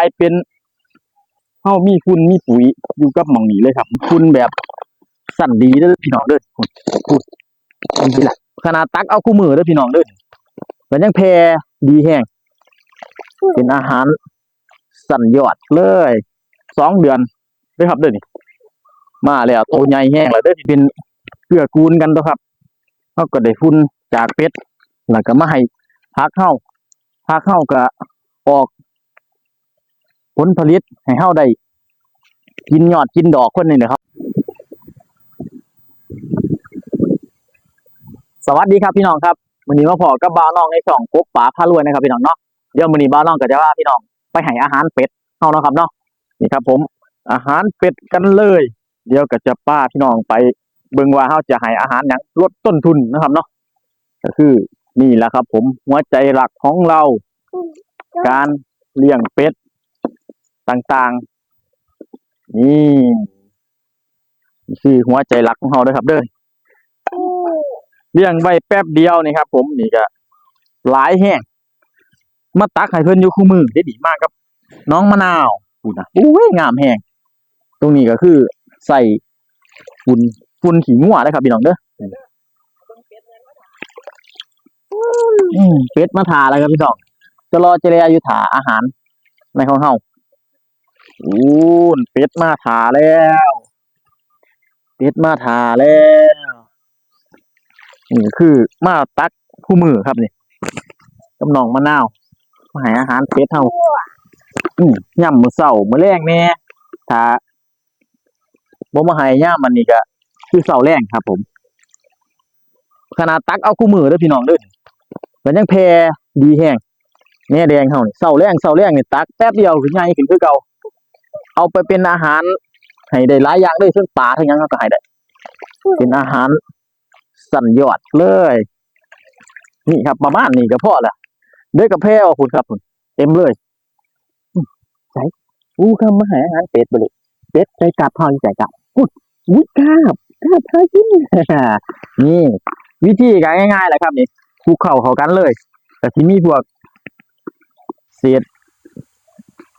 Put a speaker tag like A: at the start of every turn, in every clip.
A: ายเป็นเฮามีฝุ่นมีปุ๋ยอยู่กับหม่องนี้เลยครับฝุ่นแบบสั่นดีเด้อพี่น้องเด้อฝุ่นฝุ่นจังซี่ล่ะขนาดตักเอาคู่มือเด้อพี่น้องเด้อก็ยังแพรดีแห้งเป็นอาหารสั่นยอดเลยสองเดือนเด้ครับเด้อนี่มาแล้วโตใหญ่แห้งแล้วเด้อเป็นเกื้อกูลกันตัวครับเฮาก็ได้ฝุ่นจากเป็ดแล้วก็มาให้พักเฮาพักเฮาก็ออก ลผลิตให้เฮาได้ กินยอดกินดอกคนนี้นะครับ สวัสดีครับพี่น้องครับวันนี้มาพอกับบ่าวน้องในช่องกบป๋าพารวยนะครับพี่น้องเนาะเดี๋ยววันนี้บ่าวน้องก็จะว่าพี่น้องไปให้อาหารเป็ดเฮาเนาะครับเนาะนี่ครับ ผม อาหารเป็ดกันเลย เดี๋ยวก็จะป้าพี่น้องไปเบิ่งว่าเฮาจะให้อาหารหยังลดต้นทุนนะครับเนาะก็คือนี่แหละครับ ผมหัวใจหลักของเรา การเลี้ยงเป็ด ต่างๆ นี่คือหัวใจหลักของเราเด้อครับ เด้อเลี้ยงไว้แป๊บเดียวนี่ครับ ผมนี่ก็หลายแห้งมาตักให้เพิ่นอยู่คู่มือได้ดีมากครับ น้องมะนาวพูดนะอุ้ยงามแห้งตรงนี้ก็คือใส่ฝุ่นฝุ่นขี้งัวเลยครับพี่น้องเด้อเป็ดมาทาแล้วครับพี่น้องจะรอเจรอายุถาอาหารในของเฮา อู้นเป็ดมาถาแล้ว เป็ดมาถาแล้วนี่คือมาตักคู่มือครับนี่กำนองมะนาวมาห้อาหารเป็ดเฮาอืมย่ำมือเช้ามือแรงแน่ถ้าบ่มาห้ย่ามันนี่ก็คือเช้าแรงครับ ผม ขนาดตักเอาคู่มือเด้อพี่น้องเด้อมันยังแพรดีแฮงแม่แดงเฮานี่เสาแรงเสาแรงนี่ตักแป๊บเดียวคือใหญ่ขึ้นคือเก่า เอาไปเป็นอาหารให้ได้หลายอย่างเลยซึ่งปลาทั้งหยังก็ให้ได้ เป็นอาหารสันยอดเลย นี่ครับประมาณนี้ก็พอละเด้อกระเพราคุณครับคุณเต็มเลยอื้อใส่อู้คำมาหาอาหารเป็ดบ่เลยเป็ดใส่กาบเฮาใส่กาบอุ้ยอุ้ยกาบกาบพากินนี่ วิธีการง่ายๆแหละครับนี่คลุกเข้าเข้ากันเลย แต่ที่มีพวกเศษ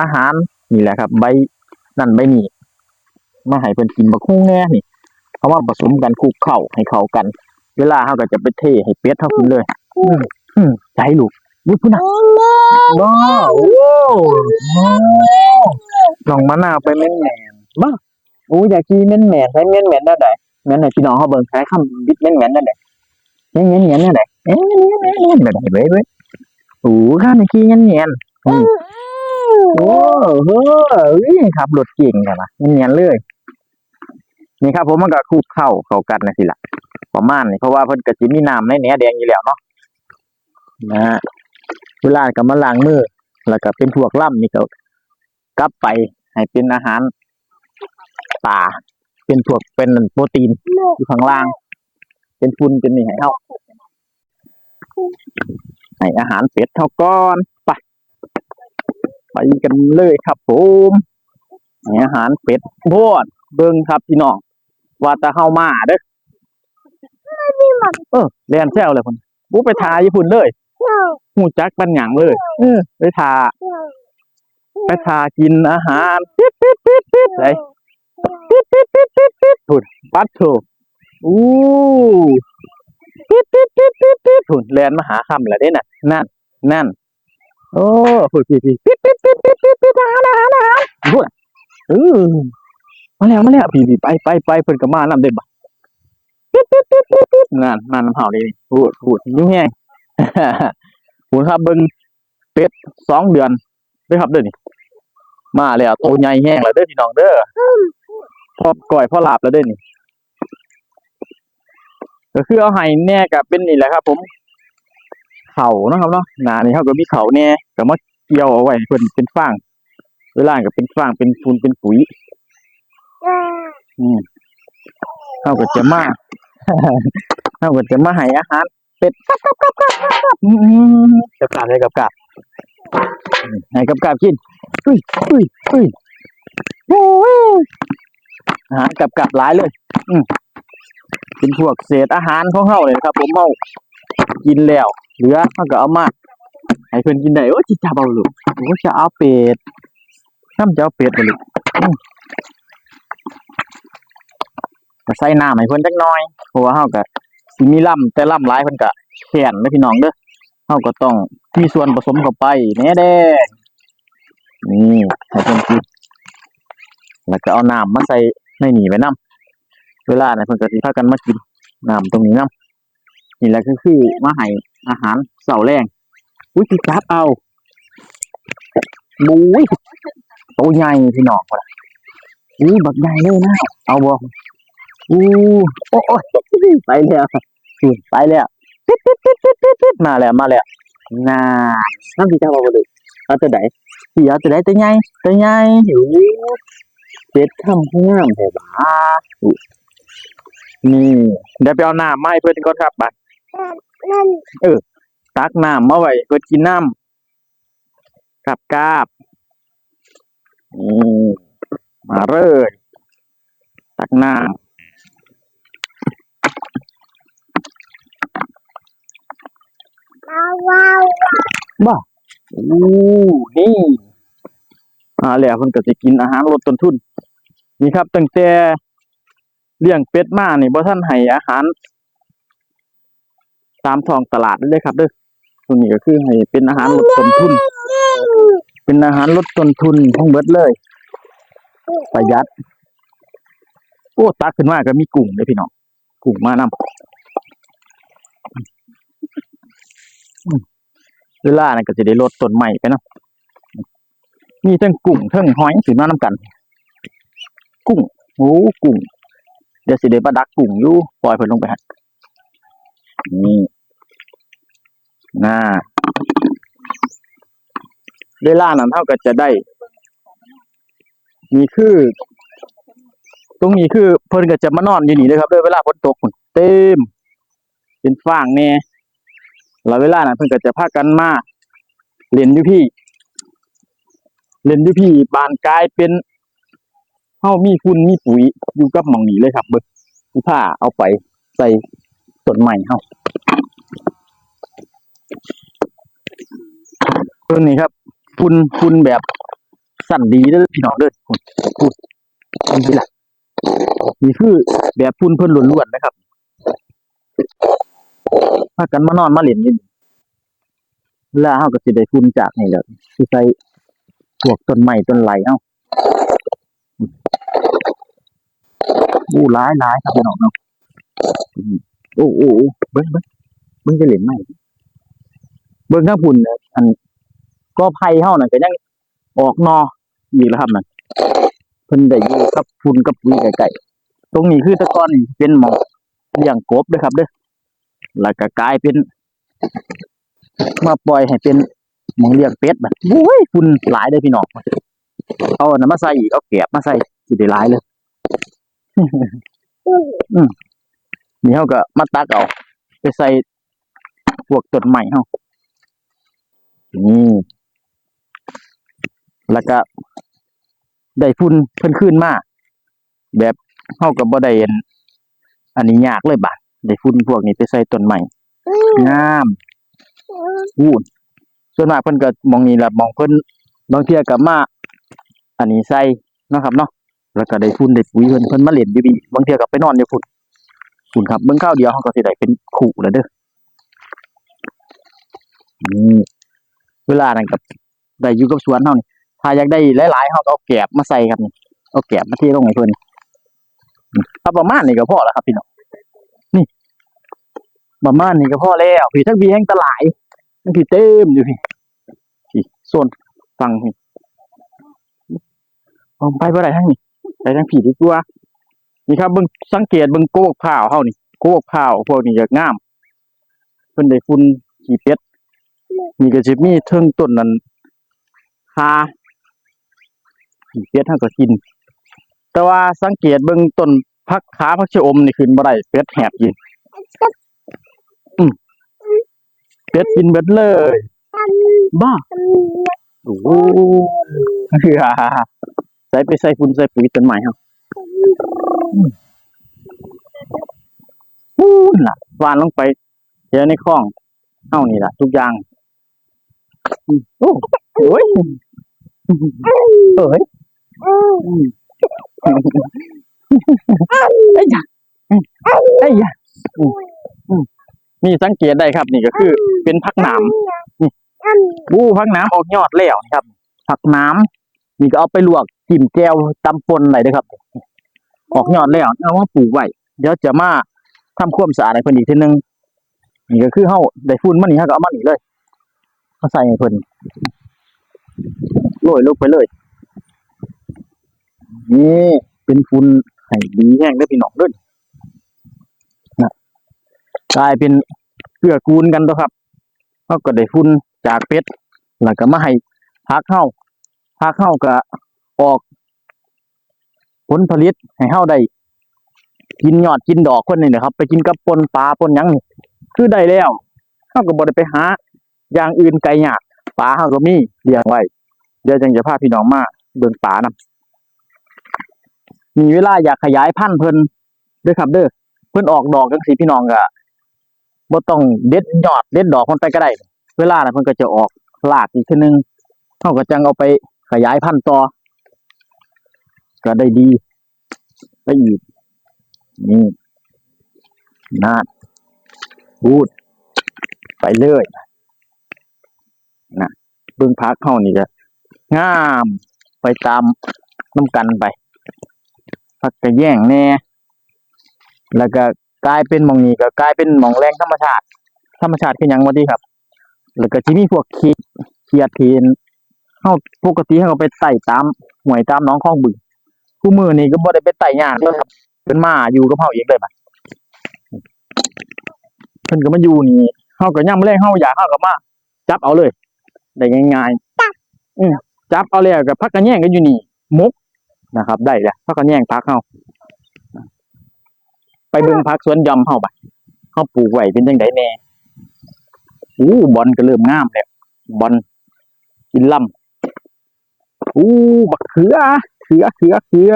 A: อาหารนี่แหละครับ ใบ นั่นใบนี้มาให้เพิ่นกินบักฮุ้งแน่นี่เขาว่าผสมกันคลุกเข้าให้เข้ากัน เวลาเขาก็จะไปเทให้เป็ดเท่ากินเลยอืมอืมใจลูกวุ้ยพุ่นน่ะว้าวโอ้ลองมะนาวไปแม่นแมนๆบ้าโอ้อยากกินแม่นแมนใช้แม่นแมนได้ไดแม่นให้พี่น้องเขาเบิ่งใช้คำบิดแม่นแมนได้ไดแม่นแม่นแม่นได้ไดเอ๊ะแม่นแม่นแม่นได้ไดเว้ยเว้ยโอ้ข้าไม่ขี้แม่นแม่นอืม โอ้โหเฮ้ยขับรถเก่งกันนะเนียนเลย นี่ครับผมมันก็คลุกเข้าเข้ากันนะสิละประมาณนี้เพราะว่าเพิ่นก็สิมีน้ำในแหนแดงอยู่แล้วเนาะนะฮะเวลาก็มาล้างมือแล้วก็เป็นพวกล่ำนี่ก็กลับไปให้เป็นอาหารป่าเป็นพวกเป็นโปรตีนอยู่ข้างล่าง เป็นฝุ่นเป็นนี่ให้เฮาให้อาหารเป็ดเท่าก่อน ไปไปกันเลยครับผมให้อาหารเป็ดโพดเบิ่งครับพี่น้องว่าแตะเฮามาเด้อเออแล่นแซวเลยพุ่นบูไปทาญี่ปุ่นเลยหูจักปันหยังเลยเออไปทาไปทากินอาหารปิดปิดปิดปิดเลยปิดปิดปิดปิดปิดพุ่นปัดโถอู้ปิดปิดปิดปิดปิดพุ่นแล่นมาหาคำละเด้น่ะนั่นนั่น โอ้พูดผิดผิดปิดปิดปิดปิดปิดปิดอาหารอาหารอาหารพูดเออมาแล้วมาแล้วพี่พี่ไปไปไปเพิ่นก็มานำได้บ่ปิดปิดปิดปิดปิดนั่นมาน้ำเฮาเลยพูดพูดยุ่งแฮงพูดครับเบิ่งเป็ดสองเดือนเด้อครับเด้อนี่มาแล้วโตใหญ่แห้งแล้วเด้อพี่น้องเด้อพอก่อยพอลาบแล้วเด้อนี่ก็คือเอาให้แน่ก็เป็นนี่แหละครับ ผม เขานะครับเนาะหนานี่เขาก็มีเขาแน่ก็มาเกี่ยวเอาไว้เพิ่นเป็นฟางเวลาก็เป็นฟางเป็นปูนเป็นปุ๋ยอืมเขาก็จะมาเขาก็จะมาให้อาหารเป็ดกับกับกับกับกับกับกับกาบให้กับให้กับกาบกินอุ้ยอุ้ยอุ้ยโอ้ยอาหารกับกาบหลายเลย อืมเป็นพวกเศษอาหารของเขาเลยครับ ผมเอา กินแล้ว เหลือเขาก็เอามาให้เพิ่นกินได้โอ้จิจับเอาลูกโอ้จะเอาเป็ดน้ำเจ้าเป็ดบ่ลูกก็ใส่น้ำให้เพิ่นจักหน่อยเพราะว่าเฮาก็สิมีลำแต่ลำหลายเพิ่นก็แข็งเด้อพี่น้องเด้อเฮาก็ต้องมีส่วนผสมเข้าไปแหน่เด้นี่ให้เพิ่นกินแล้วก็เอาน้ำมาใส่ในนี่ไว้นํเวลานั้นเพิ่นก็สิพากันมากินน้ำตรงนี้นํ นี่แหละก็คือมาให้อาหารเช้าแรงอุ้ยสิจับเอาบุ้ยโตใหญ่พี่น้องพุ่นนะอุ้ยบักใหญ่เลยนะเอาบ่อู้โอ้โอ้ยไปแล้วไปแล้วปิ๊ดปิ๊ดปิ๊ดปิ๊ดปิ๊ดปิ๊ดมาแล้วมาแล้วน่าน้ำสิจับอาบ่เลยเอาตัวใดสิเอาตัวใดตัวใหญ่ตัวใหญ่หิวเจ็ดคำงามแท้บ่าอู้นี่เดี๋ยวไปเอาหน้าให้เพิ่นก่อนครับบั ด
B: นั่น
A: ตักน้ำมาไว้เพื่อกินน้ำกับกาบนี่มาเลยตักน้
B: ว้าวว้าวำ
A: บ่อู้นี่อ่าแล้วเพิ่นก็สิกินอาหารลดต้นทุน นี่ครับตั้งแต่เลี้ยงเป็ดมานี่บ่ทันให้อาหาร ตามท้องตลาดเลยครับเด้อตัวนี้ก็คือให้เป็นอาหารลดต้นทุน เป็นอาหารลดต้นทุนทั้งเบิดเลย ประหยัด โอ้ตักขึ้นมาก็มีกุ้งเลยพี่น้องกุ้งมานำเวลานั้นก็จะได้ลดต้นใหม่ไปเนาะมีทั้งกุ้งทั้งหอยสิมานํกัน กุ้งโอ้กุ้งเดี๋ยวสิได้ปลาดักกุ้งอยู่ปล่อยเพิ่นลงไปฮะ นี่น่าเวลานั้นเท่าก็จะได้ นี่คือ ตรงนี้คือ เพิ่นก็จะมานอนอยู่นี่เลยครับด้อเวลาฝนตกเต็ม เป็นฟางแน่แล้วเวลานั้นเพิ่นก็จะพากันมาเล่นอยู่พี่เล่นอยู่พี่บานกายเป็นเฮามีฝุ่นมีปุ๋ยอยู่กับหม่องนี้เลยครับเบิ่งสิผ้าเอาไปใส่ต้นไม้เฮา เบิ่งนี่ครับฝุ่นฝุ่นแบบสั่นดีเด้อพี่น้องเด้อฝุ่นฝุ่นเป็นสิล่ะนี่คือแบบพุ่นเพิ่นล้วนๆนะครับพากันมานอนมาเล่นนี่เวลาเฮาก็สิได้พุ่นจากนี่แหละสิใส่พวกต้นไม้ต้นไหลเฮาอู้หลายหลายครับพี่น้องเนาะ โอ้โอ้เบิ่งเบิ่งเบิ่งจะเล่นไหมเบิ่งถ้าพุ่นเนี่ยอันก็ไผเฮานั่นก็ยังออกนออีกแล้วครับนั่นเพิ่นได้อยู่กับพุ่นกับปุ๋ยไกลๆตรงนี้คือตะกอนเป็นหมองเลี้ยงกบเด้อครับเด้อแล้วก็กลายเป็น มาปล่อยให้เป็นหมองเลี้ยงเป็ดแบัดโอ้ยฝุ่นหลายเด้พี่น้องเอาอันนั้นมาใส่อีกเอาแกบมาใส่สิได้หลายเลย อืม นี่เฮาก็มาตักเอาไปใส่พวกต้นไม้เฮานี่แล้วก็ได้ฝุ่นเพิ่นขึ้นมาแบบเฮาก็บ่ได้อันอันนี้ยากเลยบาดได้ฝุ่นพวกนี้ไปใส่ต้นใหม่งามพูนส่วนมากเพิ่นก็มองนี้ละมองเพิ่นบางเที่ยก็มาอันนี้ใส่นะครับเนาะแล้วก็ได้ฝุ่นได้ปุ๋ยเพิ่นเพิ่นมาเล่นอยู่ดีบางเที่ยก็ไปนอนอยู่พุ่น พุ่นครับเบิ่งข้าวเดียวเฮาก็สิได้เป็นคู่แล้วเด้อนี่เวลานั้นก็ได้อยู่กับสวนเฮานี่ถ้าอยากได้หลายๆเฮาก็เอาแกบมาใส่ครับนี่เอาแกบมาเทลงให้เพิ่อนเอาประมาณนี้ก็พอแล้วครับพี่น้องนี่ประมาณนี้ก็พอแล้วพี่ทั้งบีแห้งตะหลายทั้งพี่เต็มอยู่พี่พี่โซนฟังพี่ผมไปบ่อได้ทั้งนี้ไปทั้งผีดีกว่า นี่ครับเบิ่งสังเกตเบิ่งโกกข้าวเฮานี่โกกข้าวพวกนี้ก็งามเพิ่นได้ฝุ่นขี้เป็ดนี่ก็สิมีเทิงต้นนั้นคาขี้เป็ดเฮาก็กิน แต่ว่าสังเกตเบิ่งต้นพักขาพักชะอมนี่ขึ้นบ่ได้เป็ดแหบกินเป็ดกินเบิดเลย บ้าโอ้โหใส่ไปใส่ฝุ่นใส่ปุ๋ยต้นไม้เฮา อืมปูนล่ะวานลงไปเดี๋ยวในคลองเฮานี่ล่ะ ทุกอย่างโอ้โอ้ยเอ้ยไอ้ยะไอ้ยะอืมอืมนี่สังเกตได้ครับ นี่ก็คือ เป็นพักหนาม
B: อืม
A: บูพักน้ำออกยอดแล้วครับ ผักน้ำนี่ก็เอาไปลวกจิ้มแก้วตำปนอะไรด้วยครับ ออกยอดแล้วเอามาปลูกไว้เดี๋ยวจะมาทำความสะอาดให้เพิ่นอีกทีนึงนี่ก็คือเฮาได้ฝุ่นมานี่ฮาก็เอามานี่เลยมาใส่ให้เพิ่นโรยลงไปเลยนี่เป็นฝุ่นให้ดีแห้งได้พี่น้องด้วยนะกลายเป็นเกลือกูลกันตัวครับเฮาก็ได้ฝุ่นจากเป็ดแล้วก็มาให้พักเฮาพักเฮาก็ออก ผลผลิตให้เฮาได้กินยอดกินดอกคนนี่นะครับ ไปกินกับปนปลาปนยังนี่คือได้แล้วเฮาก็บ่ได้ไปหา อย่างอื่นไกลยากปลาเฮาก็มีเลี้ยงไว้เดี๋ยวจังจะพาพี่น้องมาเบิ่งปลานํมีเวลาอยากขยายพันธุ์เพิ่นด้อครับ เด้อเพิ่นออกดอกจังซี่พี่น้องก็บ่ต้องเด็ดยอดเด็ดดอกมันไปก็ได้ เวลาน่ะเพิ่นก็จะออกรากอีกทีนึงเฮาก็จังเอาไปขยายพันธุ์ต่อ ก็ได้ดีไปอีก นี่นาดพูด ไปเลยนะเบิ่งพักเข้านี่ก็งามไปตามน้ำกันไปพักกระแย่งแน่แล้วก็กลายเป็นมองนี้ก็กลายเป็นมองแรงธรรมชาติ ธรรมชาติคือยังบ่ดีครับ แล้วก็ที่มีพวกขีดเขียดทีนเฮาปกติเฮาไปไต่ตามหวยตามหนองคลองบึง คู่มือนี่ก็บ่ได้ไปไต่ยากเลยครับเพิ่นมาอยู่กับเฮาเองเลยบัดเพิ่นก็มาอยู่นี่เฮาก็ย่ํแรงเฮาอยากเฮาก็มาจับเอาเลยได้ง่ายๆอือจับเอาแล้วก็พักกันแย่งกันอยู่นี่มกนะครับ ได้แล้วพักกันแย่งพักเฮาไปเบิ่งพักสวนหยอมเฮาบัดเฮาปลูกไว้เป็นจังไดแน่อู้บอลก็เริ่มงามแล้วบอลกินลำอู้บักเขือ เขือเขือเขือ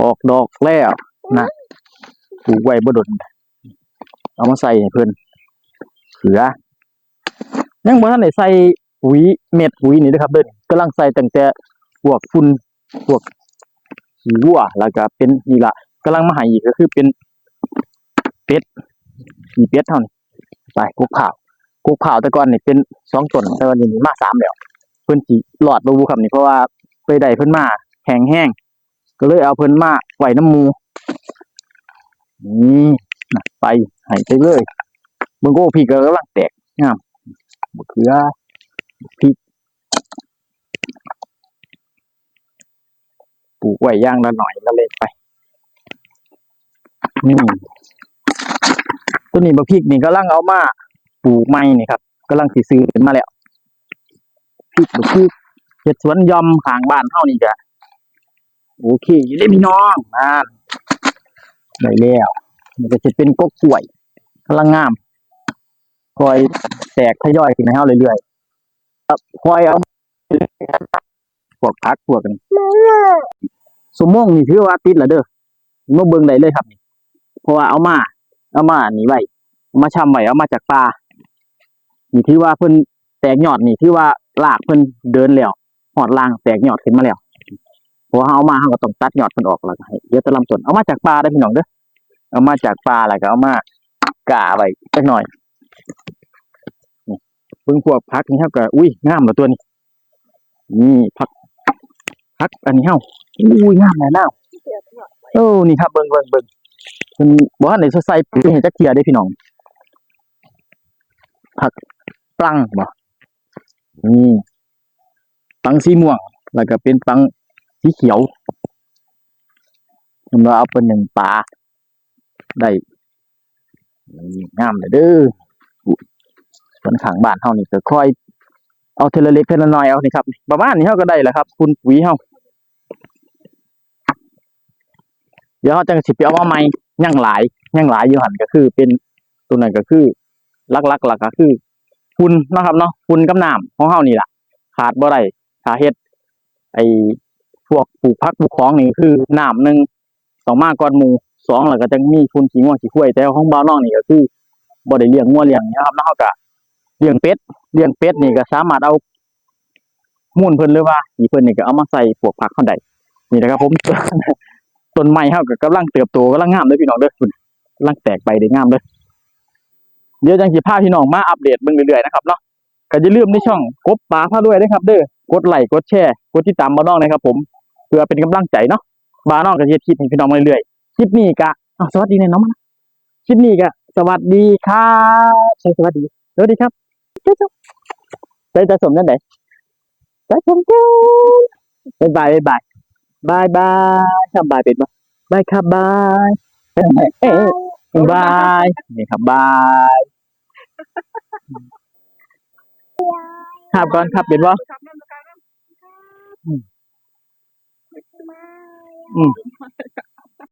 A: ออกดอกแล้วนะปลูกไว้บ่ดนเอามาใส่ให้เพิ่นเขือยังบ่ทันได้ใส่ปุ๋ยเม็ดปุ๋ยนี่เด้อครับเด้อกำลังใส่ตั้งแต่พวกฝุ่นพวกขี้วัวแล้วก็เป็นนี่ล่ะกำลังมาให้อีกก็คือเป็นเป็ดขี้เป็ดเท่านี้ไปกุกข้าวกุกข้าวแต่ก่อนนี่เป็นสองต้นแต่ว่านี่มาสามแล้วเพิ่นสิรอดบ่รู้ครับนี่เพราะว่า ไปได้เพิ่นมาแห้งแห้งก็เลยเอาเพิ่นมาไว้น้ำมูนี่นะไปให้ไปเลยมึงก็พีก็กำลังแตกงามบะเขือพริกปลูกไว้อย่างละหน่อยละเล็กไปนี่ตัวนี้บะพริกนี่กำลังเอามาปลูกใหม่นี่ครับกำลังสิซื้อขึ้นมาแล้วพริกบะพริก เฮ็ดสวนยอมข้างบ้านเฮานี่ก็โอเคอยู่ได้พี่น้องนั่นได้แล้วมันก็จะเป็นก๊กกล้วยกำลังงามคอยแตกทยอยขึ้นให้เฮาเรื่อยๆคอยเอาพวกพักพวกนี้
B: มือ
A: สมมงนี่ถือว่าติดล้วเด้อมาเบิ่งได้เลยครับนี่เพราะว่าเอามา เอามานี่ไว้เอามาชำไว้เอามาจากป่านี่ถือว่าเพิ่นแตกยอดนี่ถือว่าลากเพิ่นเดินแล้ว อดล่างแตกยอดขึ้นมาแล้วพราะว่าเอามาเราก็ต้องตัดยอดมันออกแล้วเดี๋ยวแตะลำต้นเอามาจากป่าได้พี่น้องเด้อเอามาจากป่าแล้วก็เอามากาไว้จักหน่อยนี่เบิ่งพวกพักนี่ครับก็อุ้ยงามเหลือตัวนี้นี่พักพักอันนี้เฮาอุ้ยงามแน่น่าวโอ้นี่ครับเบิ่งเบิ่งเบิ่งเพิ่นบ่ทันได้ใส่ปุ๋ยให้จักเที่ยเด้พี่น้องผักปลังบ่นี่ ปังสีม่วง แล้วก็เป็นปังสีเขียวเราเอาเป็นหนึ่งปลาได้งามเลยเด้ออุ๊ยสวนข้างบ้านเฮานี่ก็ค่อย เอาเทลเล็กเทลน้อยเอานี่ครับ ประมาณนี้เฮาก็ได้แหละครับ คุณปุ๋ยเฮาเดี๋ยวเฮาจังสิไปเอามาใหม่ยังหลายยังหลายอยู่หันก็คือ เป็นตัวนั้นก็คือหลักๆหลักก็คือฝุ่นะครับเนาะฝุ่นกับน้ำของเฮานี่ล่ะขาดบ่ได้ ถ้าเฮ็ดไอ้พวกปลูกพักปลูกของนี่คือน้ำหนึ่งต้องมาก่อนหมู่สองแล้วก็จะมีคุณขี้ง่วงขี้ข้วยแต่ของบ้านน้องนี่ก็คือบ่ได้เลี้ยงงัวเลี้ยงหยังครับเนาะก็เลี้ยงเป็ดเลี้ยงเป็ดนี่ก็สามารถเอามูลเพิ่นหรือว่าสีเพิ่นนี่ก็เอามาใส่พวกผักเข้าได้นี่นะครับผมต้นไม้เฮาก็กำลังเติบโตกำลังงามเลยพี่น้องเด้อคุณกำลังแตกใบได้งามเลยเดี๋ยวจังสิพาพี่น้องมาอัปเดตเบิ่งเรื่อยๆนะครับเนาะก็อย่าลืมในช่องกบปลาพาด้วยเด้อครับ เด้อ กดไลค์กดแชร์กดติดตามบ่าน้องนะครับผมเพื่อเป็นกำลังใจเนาะบ่าน้องก็จะเฮ็ดคลิปให้พี่น้องมาเรื่อยๆคลิปนี้ก็อ้าวสวัสดีแน่น้องมานะคลิปนี้ก็สวัสดีครับใช่สวัสดีสวัสดีครับจุ๊บๆใจจะสมนั่นไหนใจสมจุ๊บายบายบายบายบายบายครับบายเป็นปะบายครับบายเอ้ยเอ้ยบายนี่ครับบายครับก่อนครับเป็นปะ
B: มา
A: อืม